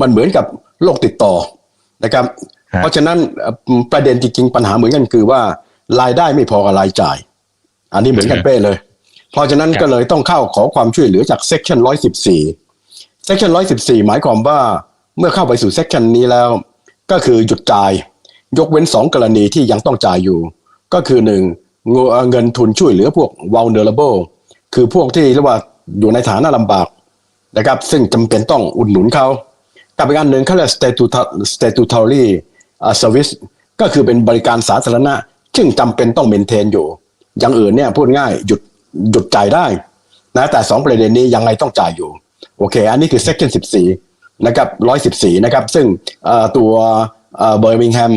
มันเหมือนกับโรคติดต่อนะครับฮะเพราะฉะนั้นเอ่อประเด็นจริงๆปัญหาเหมือนกันคือว่ารายได้ไม่พอกับรายจ่าย อันนี้เหมือนกันเป้เลย เพราะฉะนั้นก็เลยต้องเข้าขอความช่วยเหลือจาก section 114 section 114หมายความว่าเมื่อเข้าไปสู่ section นี้แล้ว ก็คือหยุดจ่าย ยกเว้นสองกรณีที่ยังต้องจ่ายอยู่ ก็คือหนึ่งเงินเงินทุนช่วยเหลือพวก vulnerable คือพวกที่เรียกว่าอยู่ในฐานะลำบากนะครับ ซึ่งจำเป็นต้องอุดหนุนเขา กับอีกอันหนึ่งเขาเรียก statuta- statutory อ่า service ก็คือเป็นบริการสาธารณะ ซึ่งจำเป็นต้องเมนเทนอยู่ อย่างอื่นเนี่ยพูดง่ายหยุดหยุดจ่ายได้นะแต่สองประเด็นนี้ยังไงต้องจ่ายอยู่ โอเค อันนี้คือ section 14 นะครับ 114 นะครับ ซึ่งตัวเบอร์มิงแฮม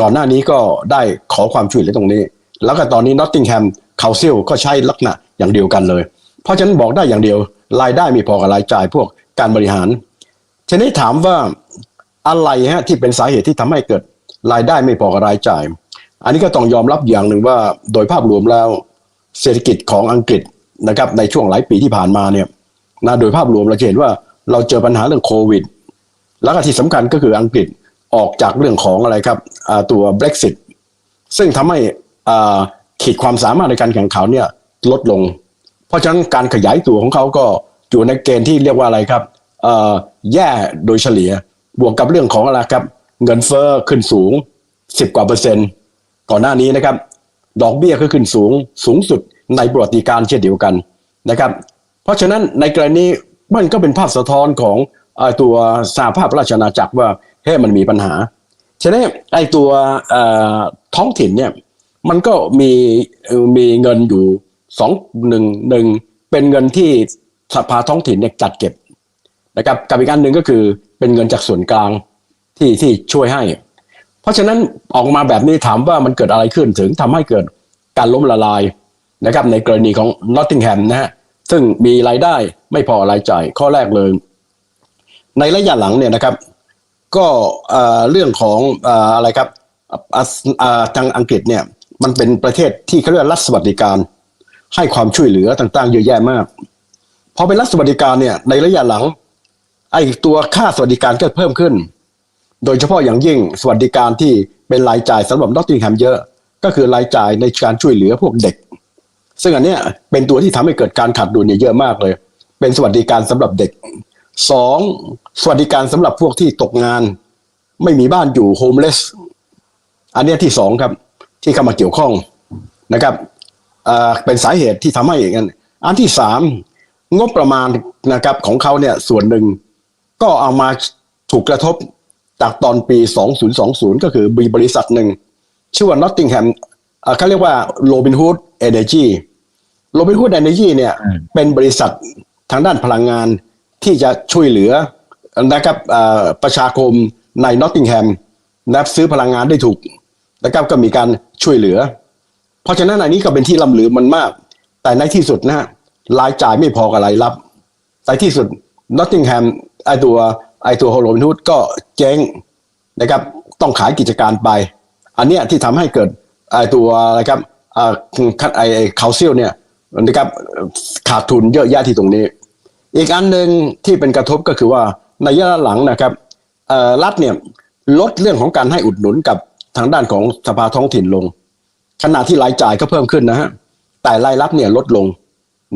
ก่อนหน้านี้ก็ได้ขอความช่วยเหลือตรงนี้ แล้วก็ตอนนี้นอตติงแฮมคา c ซิลก็ใช้ลักษณะอย่างเดียวกันเลย เพราะฉะนั้นบอกได้อย่างเดียวรายได้ม่พอกับรายจ่ายพวกการบริหาร ทีนี้ถามว่าอะไรฮะที่เป็นสาเหตุที่ทำให้เกิดรายได้ไม่พอกับรายจ่าย อันนี้ก็ต้องยอมรับอย่างหนึ่งว่าโดยภาพรวมแล้วเศรษฐกิจของอังกฤษนะครับในช่วงหลายปีที่ผ่านมาเนี่ยนะโดยภาพรวมเราจะเห็นว่าเราเจอปัญหาเรื่องโควิด แล้วก็ที่สำคัญก็คืออังกฤษออกจากเรื่องของอะไรครับตัว Brexit ซึ่งทำให้อ่าขีดความสามารถในการแข่งขันเนี่ยลดลง เพราะฉะนั้นการขยายตัวของเขาก็อยู่ในเกณฑ์ที่เรียกว่าอะไรครับ แย่โดยเฉลี่ย บวกกับเรื่องของอะไรครับ เงินเฟ้อขึ้นสูง 10 กว่าเปอร์เซ็นต์ก่อนหน้านี้นะครับ ดอกเบี้ยก็ขึ้นสูงสูงสุดในประวัติการเช่นเดียวกันนะครับ เพราะฉะนั้นในกรณีมันก็เป็นภาพสะท้อนของอตัวสหภาพราชอาณาจักรว่าเฮ้ยมันมีปัญหา ฉะนั้นไอ้ตัวท้องถิ่นเนี่ยมันก็มีมีเงินอยู่สองหนึ่งหนึ่งเป็นเงินที่สภาท้องถิ่นเนี่ยจัดเก็บ นะครับกับอีกอันหนึ่งก็คือเป็นเงินจากส่วนกลางที่ที่ช่วยให้ เพราะฉะนั้นออกมาแบบนี้ถามว่ามันเกิดอะไรขึ้นถึงทำให้เกิดการล้มละลายนะครับในกรณีของนอตติงแฮมนะฮะซึ่งมีรายได้ไม่พอรายจ่ายข้อแรกเลย ในระยะหลังเนี่ยนะครับ ก็เรื่องของออะไรครับทางอังกฤษเนี่ยมันเป็นประเทศที่เขาเรียกรัฐสวัสดิการ ให้ความช่วยเหลือต่างๆ เยอะแยะมากพอเป็นรัฐสวัสดิการเนี่ยในระยะหลัง ไอ้ตัวค่าสวัสดิการก็เพิ่มขึ้น โดยเฉพาะอย่างยิ่งสวัสดิการที่เป็นรายจ่ายสำหรับนอตติงแฮมเยอะ ก็คือรายจ่ายในการช่วยเหลือพวกเด็ก ซึ่งอันเนี้ยเป็นตัวที่ทำให้เกิดการขาดดุลเนี่ยเยอะมากเลย เป็นสวัสดิการสำหรับเด็กสองสวัสดิการสำหรับพวกที่ตกงาน ไม่มีบ้านอยู่โฮมเลสอันเนี้ยที่สองครับที่เข้ามาเกี่ยวข้องนะครับอ่าเป็นสาเหตุที่ทำให้อย่างนั้นอันที่สามงบประมาณนะครับของเขาเนี่ยส่วนหนึ่ง ก็เอามาถูกกระทบจากตอนปี 2020 ก็คือมีบริษัทหนึ่ง ชื่อว่า Nottingham อ่าเขาเรียกว่า Robin Hood Energy Robin Hood Energy เนี่ยอืมเป็นบริษัททางด้านพลังงานที่จะช่วยเหลือนะครับอ่าประชาคมใน Nottingham นะครับซื้อพลังงานได้ถูกนะครับก็มีการช่วยเหลือ เพราะฉะนั้นอันนี้ก็เป็นที่ลำลือมันมาก แต่ในที่สุดนะฮะรายจ่ายไม่พอกับรายรับแต่ที่สุด นอตติงแฮมไอตัวไอตัวโฮโลวินฮูดก็เจ๊งนะครับต้องขายกิจการไป อันเนี้ยที่ทำให้เกิดไอตัวอะครับอ่าไอคาเซียลเนี่ยนะครับขาดทุนเยอะแยะที่ตรงนี้ อีกอันหนึ่งที่เป็นกระทบก็คือว่าในระยะหลังนะครับอ่อรัฐเนี่ยลดเรื่องของการให้อุดหนุนกับทางด้านของสภาท้องถิ่นลง ขณะที่รายจ่ายก็เพิ่มขึ้นนะฮะแต่รายรับเนี่ยลดลง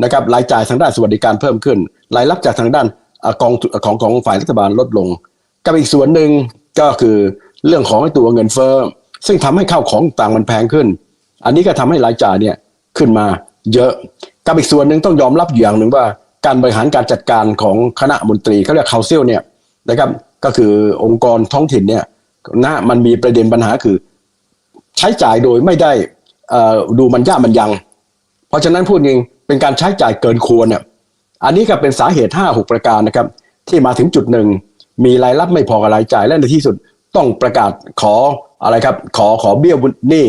นะครับรายจ่ายทางด้านสวัสดิการเพิ่มขึ้น รายรับจากทางด้าน กองของของฝ่ายรัฐบาลลดลง กับอีกส่วนหนึ่งก็คือเรื่องของตัวเงินเฟ้อซึ่งทำให้ข้าวของต่างมันแพงขึ้น อันนี้ก็ทำให้รายจ่ายเนี่ยขึ้นมาเยอะ กับอีกส่วนหนึ่งต้องยอมรับอย่างหนึ่งว่าการบริหารการจัดการของคณะมนตรีเขาเรียกคา u ซิลเนี่ยนะครับก็คือองค์กรท้องถิ่นเนี่ยนะมันมีประเด็นปัญหาคือ ใช้จ่ายโดยไม่ได้ดูมันย่ามันยัง เพราะฉะนั้นพูดจริงเป็นการใช้จ่ายเกินควรเนี่ย อันนี้ก็เป็นสาเหตุห้าประการนะครับ ที่มาถึงจุดหนึ่ง มีรายรับไม่พอกับรายจ่ายและในที่สุดต้องประกาศขออะไรครับ ขอขอเบี้ยหนี้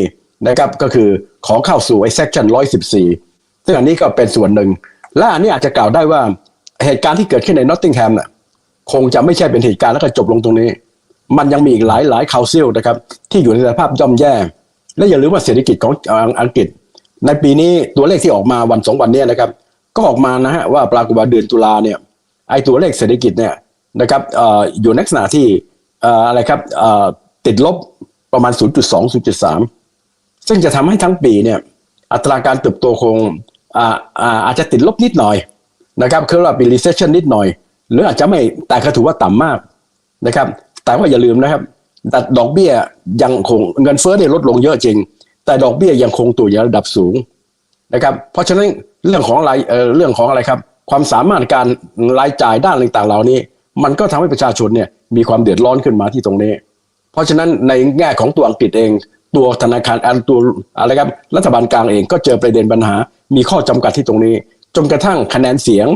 นะครับก็คือขอเข้าสู่ไอ้ section 114 ซึ่งอันนี้ก็เป็นส่วนหนึ่ง และอันนี้อาจจะกล่าวได้ว่าเหตุการณ์ที่เกิดขึ้นในนอตติงแฮมน่ะคงจะไม่ใช่เป็นเหตุการณ์แล้วก็จบลงตรงนี้ มันยังมีอีกหลายหลายคา u ซิลนะครับที่อยู่ในสภาพย่อมแย่ และอย่าลืมว่าเศรษฐกิจของอังกฤษ ในปีนี้ตัวเลขที่ออกมาวันสองวันเนี้นะครับ ก็ออกมานะฮะว่าปรากฏว่าเดือนตุลาเนี่ยไอตัวเลขเศรษฐกิจเนี่ยนะครับออยู่ในลักษณะที่อะไรครับติดลบประมาณ 0.2 0.3 ซึ่งจะทำให้ทั้งปีเนี่ยอัตราการเติบโตคงอาอ่าอาจจะติดลบนิดหน่อยนะครับคือว่าเป็น recession นิดหน่อย หรืออาจจะไม่แต่ก็ถือว่าต่ำมากนะครับ แต่ว่าอย่าลืมนะครับดอกเบี้ยยังคงเงินเฟ้อเนี่ยลดลงเยอะจริง แต่ดอกเบี้ยยังคงตัวอยู่ระดับสูง นะครับเพราะฉะนั้นเรื่องของรายเอ่อเรื่องของอะไรครับ ความสามารถการรายจ่ายด้านต่างๆเหล่านี้ มันก็ทำให้ประชาชนเนี่ยมีความเดือดร้อนขึ้นมาที่ตรงนี้ เพราะฉะนั้นในแง่ของตัวอังกฤษเอง ตัวธนาคารอันตัวอะไรครับรัฐบาลกลางเองก็เจอประเด็นปัญหา มีข้อจำกัดที่ตรงนี้ จนกระทั่งคะแนนเสียง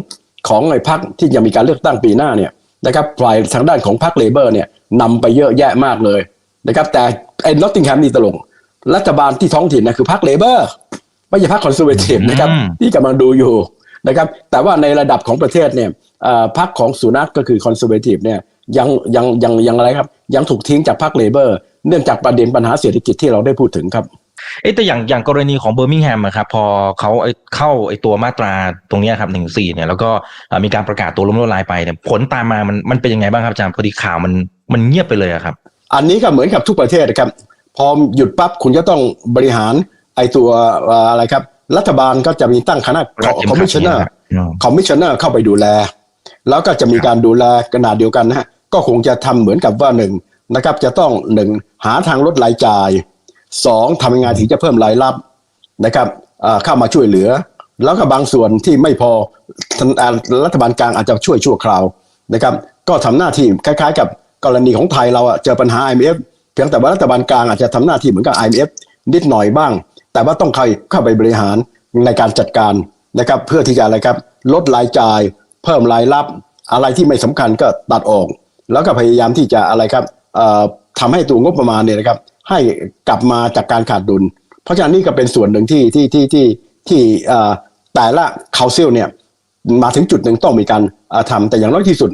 ของไอ้พรรคที่จะมีการเลือกตั้งปีหน้าเนี่ยนะครับฝ่ายทางด้านของพรรคเลเบอร์เนี่ยนำไปเยอะแยะมากเลยนะครับแต่ไอ้นอตติงแฮมนี่ตลกรัฐบาลที่ท้องถิ่นนะคือพรรคเลเบอร์ ไม่ใช่พรรคคอนเซอร์เวทีฟนะครับอืมที่กำลังดูอยู่นะครับแต่ว่าในระดับของประเทศเนี่ยเอ่อพรรคของสุนัขก็คือคอนเซอร์เวทีฟเนี่ยยังยังยังยังอะไรครับยังถูกทิ้งจากพรรคเลเบอร์ เนื่องจากประเด็นปัญหาเศรษฐกิจที่เราได้พูดถึงครับเอ๊ะแต่อย่างอย่างกรณีของเบอร์มิงแฮมอะครับพอเขาไอ้เข้าไอ้ตัวมาตราตรงเนี้ยครับหนึ่งสี่เนี่ยแล้วก็เอ่อมีการประกาศตัวล้มละลายไปเนี่ยผลตามมามันมันเป็นยังไงบ้างครับอาจารย์พอดีข่าวมันมันเงียบไปเลยอะครับ อันนี้ก็เหมือนกับทุกประเทศนะครับ พอหยุดปั๊บคุณจะต้องบริหาร ไอตัวเอ่ออะไรครับ รัฐบาลก็จะมีตั้งคณะรัฐเข็มคอมขัมิดชชันเนอร์อืมคอมมิชชันเนอร์เข้าไปดูแล แล้วก็จะมีการดูแลขนาดเดียวกันนะฮะก็คงจะทำเหมือนกับว่าหนึ่งนะครับ จะต้องหนึ่งหาทางลดรายจ่ายสองทำยังไงถึงจะเพิ่มรายรับนะครับเอ่อเข้ามาช่วยเหลือ แล้วก็บางส่วนที่ไม่พอทางอ่ารัฐบาลกลางอาจจะช่วยชั่วคราวนะครับ ก็ทำหน้าที่คล้ายๆ กับกรณีของไทยเราอะเจอปัญหา IMF เพียงแต่ว่ารัฐบาลกลางอาจจะทำหน้าที่เหมือนกับ IMF นิดหน่อยบ้าง แต่ว่าต้องใครเข้าไปบริหารในการจัดการนะครับ เพื่อที่จะอะไรครับ ลดรายจ่าย เพิ่มรายรับ อะไรที่ไม่สำคัญก็ตัดออก แล้วก็พยายามที่จะอะไรครับเอ่อทำให้ตัวงบประมาณเนี่ยนะครับ ให้กลับมาจากการขาดดุล เพราะฉะนั้นนี่ก็เป็นส่วนหนึ่งที่ที่ที่ที่ที่เอ่อแต่ละคาซิลเนี่ยมาถึงจุดหนึ่งต้องมีการเอ่อทำแต่อย่างน้อยที่สุด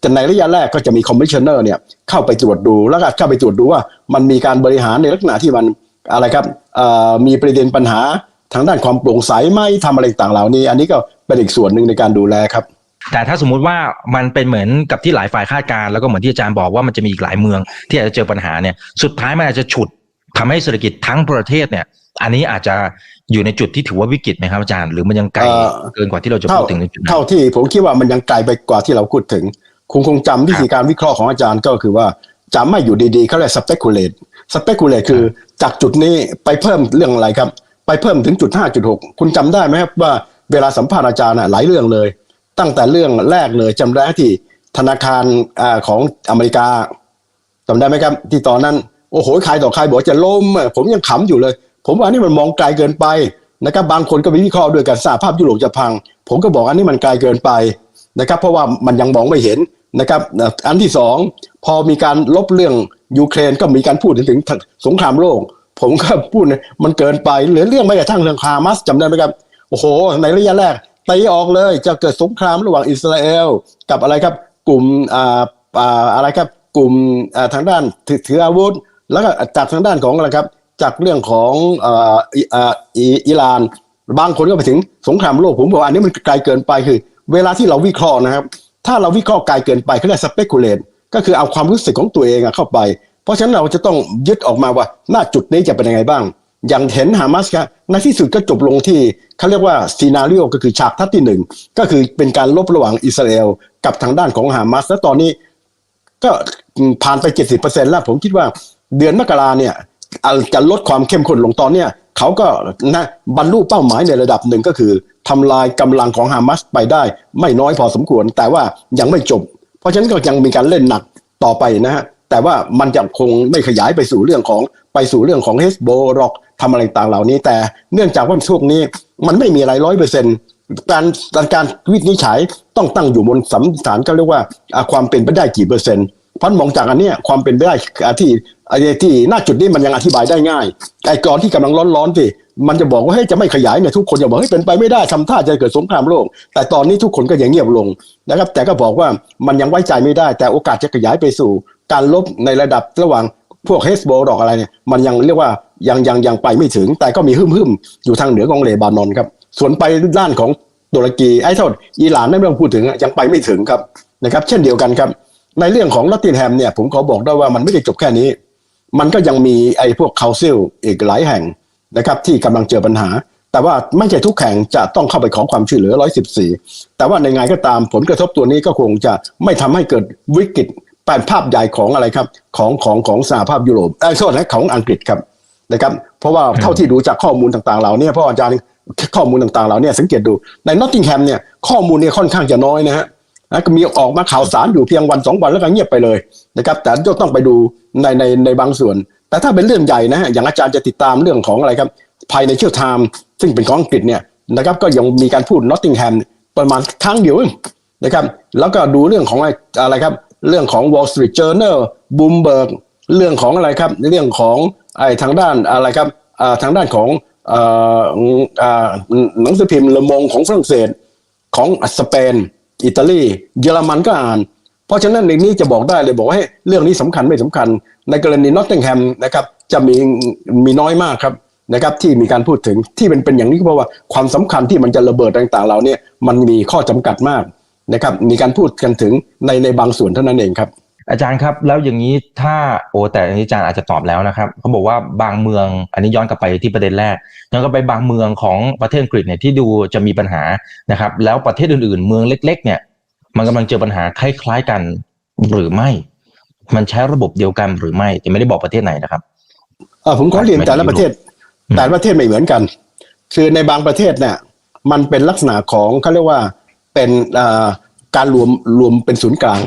แต่ในระยะแรกก็จะมีคอมมิชชันเนอร์เนี่ยเข้าไปตรวจดูแล้วก็เข้าไปตรวจดูว่ามันมีการบริหารในลักษณะที่มัน อะไรครับเอ่อมีประเด็นปัญหาทางด้านความโปร่งใสไหมทำอะไรต่างเหล่านี้ อันนี้ก็เป็นอีกส่วนหนึ่งในการดูแลครับ แต่ถ้าสมมุติว่ามันเป็นเหมือนกับที่หลายฝ่ายคาดการณ์แล้วก็เหมือนที่อาจารย์บอกว่ามันจะมีอีกหลายเมือง ที่อาจจะเจอปัญหาเนี่ยสุดท้ายมันอาจจะฉุดทำให้เศรษฐกิจทั้งประเทศเนี่ย อันนี้อาจจะอยู่ในจุดที่ถือว่าวิกฤตไหมครับอาจารย์หรือมันยังไกลเอ่อเกินกว่าที่เราจะเท่าพูดถึงในจุดนั้นเท่าที่ผมคิดว่ามันยังไกลไปกว่าที่เราพูดถึงคงคงจำวิธีการวิเคราะห์ของอาจารย์ก็คือว่า จะไม่อยู่ดีๆเขาเรียก speculate speculate คือจากจุดนี้ไปเพิ่มเรื่องอะไรครับ ไปเพิ่มถึงจุดห้าจุดหกคุณจำได้ไหมครับว่าเวลาสัมภาษณ์อาจารย์น่ะหลายเรื่องเลย ตั้งแต่เรื่องแรกเลยจำได้ที่ธนาคารอาของอเมริกาจำได้ไหมครับ ที่ตอนนั้น โอ้โหใครต่อใครบอกจะล้มอะผมยังขำอยู่เลย ผมว่านี่มันมองไกลเกินไปนะครับบางคนก็ไปวิเคราะห์ด้วยกันสหภาพยุโรปจะพัง ผมก็บอกอันนี้มันไกลเกินไปนะครับ เพราะว่ามันยังมองไม่เห็น นะครับอันที่สองพอมีการลบเรื่องยูเครนก็มีการพูดถึงสงครามโลก ผมก็พูดนะมันเกินไปเหลือเรื่องไม่กระทั่งเรื่องฮามาสจำได้ไหมครับโอ้โห ในระยะแรกตีออกเลยจะเกิดสงครามระหว่างอิสราเอลกับอะไรครับกลุ่มอ่าอ่าอะไรครับกลุ่มอ่าทางด้านถือถืออาวุธ แล้วก็จากทางด้านของอะไรครับจากเรื่องของอ่ออิอ่าออิหร่าน บางคนก็ไปถึงสงครามโลกผมบอกว่าอันนี้มันไกลเกินไปคือ เวลาที่เราวิเคราะห์นะครับ ถ้าเราวิเคราะห์ไกลเกินไปเขาเรียก speculate ก็คือเอาความรู้สึกของตัวเองเข้าไป เพราะฉะนั้นเราจะต้องยึดออกมาว่าหน้าจุดนี้จะเป็นยังไงบ้าง อย่างเห็นฮามาสครับในที่สุดก็จบลงที่เขาเรียกว่าซีนารีโอก็คือฉากทัศน์ที่หนึ่งก็คือเป็นการลบระหว่างอิสราเอลกับทางด้านของฮามาสและตอนนี้ก็ผ่านไป 70%แล้วผมคิดว่าเดือนมกราเนี่ย จะลดความเข้มข้นลงตอนเนี้ยเขาก็นะบรรลุเป้าหมายในระดับหนึ่งก็คือทำลายกำลังของฮามาสไปได้ ไม่น้อยพอสมควร แต่ว่ายังไม่จบ เพราะฉะนั้นก็ยังมีการเล่นหนักต่อไปนะฮะแต่ว่ามันจะคงไม่ขยายไปสู่เรื่องของไปสู่เรื่องของเฮสโบรอกทำอะไรต่างเหล่านี้ แต่เนื่องจากว่าช่วงนี้มันไม่มีอะไรร้อยเปอร์เซ็นต์การการวินิจฉัยต้องตั้งอยู่บนสัมฐานก็เรียกว่าความเป็นไปได้กี่เปอร์เซ็นต์ พราะมองจากอันเนี้ยความเป็นไปได้ที่ไอ้ที่หน้าจุดนี้มันยังอธิบายได้ง่ายไอ้ก่อนที่กำลังร้อนๆที่มันจะบอกว่าเฮ้ยจะไม่ขยายเนี่ยทุกคนจะบอกเฮ้ยเป็นไปไม่ได้ทำท่าจะเกิดสงครามโลก แต่ตอนนี้ทุกคนก็ยังเงียบลงนะครับ แต่ก็บอกว่ามันยังไว้ใจไม่ได้ แต่โอกาสจะขยายไปสู่ การลบในระดับระหว่างพวกเฮสโบดอกอะไรเนี่ยมันยังเรียกว่ายังยังยังไปไม่ถึง แต่ก็มีหึ่มหึ่มอยู่ทางเหนือของเลบานอนครับส่วนไปด้านของตุรกีไอ้โทษอิหร่านไม่ต้องพูดถึงยังไปไม่ถึงครับนะครับ เช่นเดียวกันครับ ในเรื่องของลอตตินแฮมเนี่ยผมขอบอกได้ว่ามันไม่ได้จบแค่นี้ มันก็ยังมีไอ้พวกคาซิลอีกหลายแห่งนะครับที่กำลังเจอปัญหา แต่ว่าไม่ใช่ทุกแห่งจะต้องเข้าไปขอความช่วยเหลือ 114 แต่ว่าในไงก็ตามผลกระทบตัวนี้ก็คงจะไม่ทำให้เกิดวิกฤตแปลนภาพใหญ่ของอะไรครับของของของสหภาพยุโรปไอ้โทษนะของอังกฤษครับนะครับ เพราะว่าเท่าที่ดูจากข้อมูลต่างๆเหล่านี้เพราะอาจารย์ข้อมูลต่างๆเหล่านี้สังเกตดูในนอตติงแฮมเนี่ยข้อมูลเนี่ยค่อนข้างจะน้อยนะฮะ นะก็มีออกมาข่าวสารอยู่เพียงวันสองวันแล้วก็เงียบไปเลยนะครับแต่ก็ต้องไปดูในในในบางส่วน แต่ถ้าเป็นเรื่องใหญ่นะฮะอย่างอาจารย์จะติดตามเรื่องของอะไรครับภายในเชี่ยวไทม์ซึ่งเป็นของอังกฤษเนี่ยนะครับก็ยังมีการพูดนอตติงแฮมประมาณครั้งเดียวนะครับแล้วก็ดูเรื่องของอะไรอะไรครับเรื่องของ Wall Street Journal Bloomberg เรื่องของอะไรครับเรื่องของไอ้ทางด้านอะไรครับอ่าทางด้านของอ่ออ่าหนังสือพิมพ์เลมงของฝรั่งเศสของสเปน อิตาลีเยอรมันก็อ่าน เพราะฉะนั้นในนี้จะบอกได้เลยบอกว่าเรื่องนี้สำคัญไม่สำคัญ ในกรณีนอตติงแฮมนะครับจะมีมีน้อยมากครับนะครับที่มีการพูดถึงที่เป็นเป็นอย่างนี้ก็เพราะว่าความสำคัญที่มันจะระเบิดต่างๆเราเนี่ยมันมีข้อจำกัดมากนะครับมีการพูดกันถึงในในบางส่วนเท่านั้นเองครับ อาจารย์ครับ แล้วอย่างนี้ถ้าโอ้แต่อันนี้อาจารย์อาจจะตอบแล้วนะครับเขาบอกว่าบางเมือง อันนี้ย้อนกลับไปที่ประเด็นแรกย้อนกลับไปบางเมืองของประเทศอังกฤษเนี่ยที่ดูจะมีปัญหานะครับ แล้วประเทศอื่นๆ เมืองเล็ก ๆ เนี่ย มันกำลังเจอปัญหาคล้าย ๆกันหรือไม่ มันใช้ระบบเดียวกันหรือไม่แต่ไม่ได้บอกประเทศไหนนะครับเออผมขอเรียนไม่ได้แต่ละประเทศอืมแต่ละประเทศไม่เหมือนกัน คือในบางประเทศเนี่ยมันเป็นลักษณะของเขาเรียกว่าเป็นเอ่อการรวมรวมเป็นศูนย์กลาง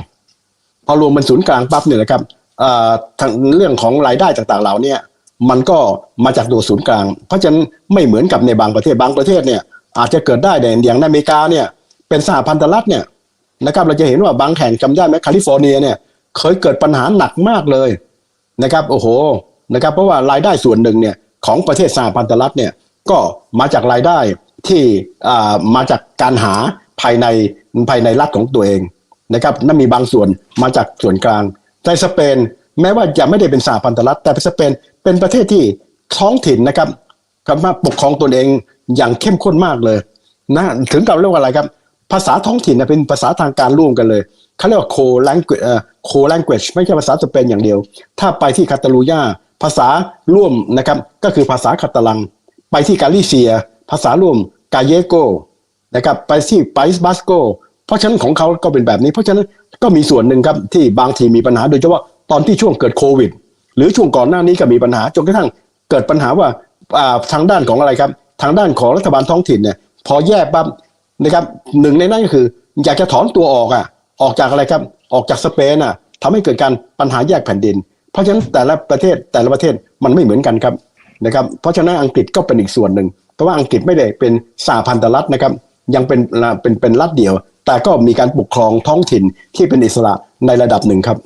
พอรวมเป็นศูนย์กลางปั๊บเนี่ยนะครับเอ่อทางเรื่องของรายได้ต่างๆเหล่านี้มันก็มาจากตัวศูนย์กลาง เพราะฉะนั้นไม่เหมือนกับในบางประเทศบางประเทศเนี่ยอาจจะเกิดได้แต่อย่างในอเมริกาเนี่ยเป็นสหพันธรัฐเนี่ยนะครับเราจะเห็นว่าบางแห่งจำได้ไหมแคลิฟอร์เนียเนี่ยเคยเกิดปัญหาหนักมากเลยนะครับโอ้โหนะครับเพราะว่ารายได้ส่วนหนึ่งเนี่ยของประเทศสหพันธรัฐเนี่ยก็มาจากรายได้ที่มาจากการหาภายในภายในรัฐของตัวเอง นะครับนั่นมีบางส่วนมาจากส่วนกลางในสเปน แม้ว่าจะไม่ได้เป็นสหพันธรัฐแต่สเปนเป็นประเทศที่ท้องถิ่นนะครับกำลังปกครองตนเองอย่างเข้มข้นมากเลยนะถึงกับเรียกว่าอะไรครับ ภาษาท้องถิ่นนะเป็นภาษาทางการร่วมกันเลยเขาเรียกว่า co language เอ่อ co language ไม่ใช่ภาษาสเปนอย่างเดียว ถ้าไปที่คาตาลูญาภาษาร่วมนะครับก็คือภาษาคาตาลัง ไปที่กาลิเซีย ภาษาร่วมกาเยโกนะครับไปที่ไปส์บาสโก เพราะฉะนั้นของเขาก็เป็นแบบนี้ เพราะฉะนั้นก็มีส่วนหนึ่งครับที่บางทีมีปัญหาโดยเฉพาะตอนที่ช่วงเกิดโควิด หรือช่วงก่อนหน้านี้ก็มีปัญหาจนกระทั่งเกิดปัญหาว่าทางด้านของอะไรครับ ทางด้านของรัฐบาลท้องถิ่นเนี่ยพอแยกปั๊บนะครับหนึ่งในนั้นก็คือ อยากจะถอนตัวออกอะออกจากอะไรครับออกจากสเปนอะทำให้เกิดการปัญหาแยกแผ่นดิน เพราะฉะนั้นแต่ละประเทศแต่ละประเทศมันไม่เหมือนกันครับนะครับเพราะฉะนั้นอังกฤษก็เป็นอีกส่วนหนึ่งเพราะว่าอังกฤษไม่ได้เป็นสหพันธรัฐนะครับยังเป็นเป็นเป็นรัฐเดียว แต่ก็มีการปกครองท้องถิ่นที่เป็นอิสระในระดับหนึ่งครับ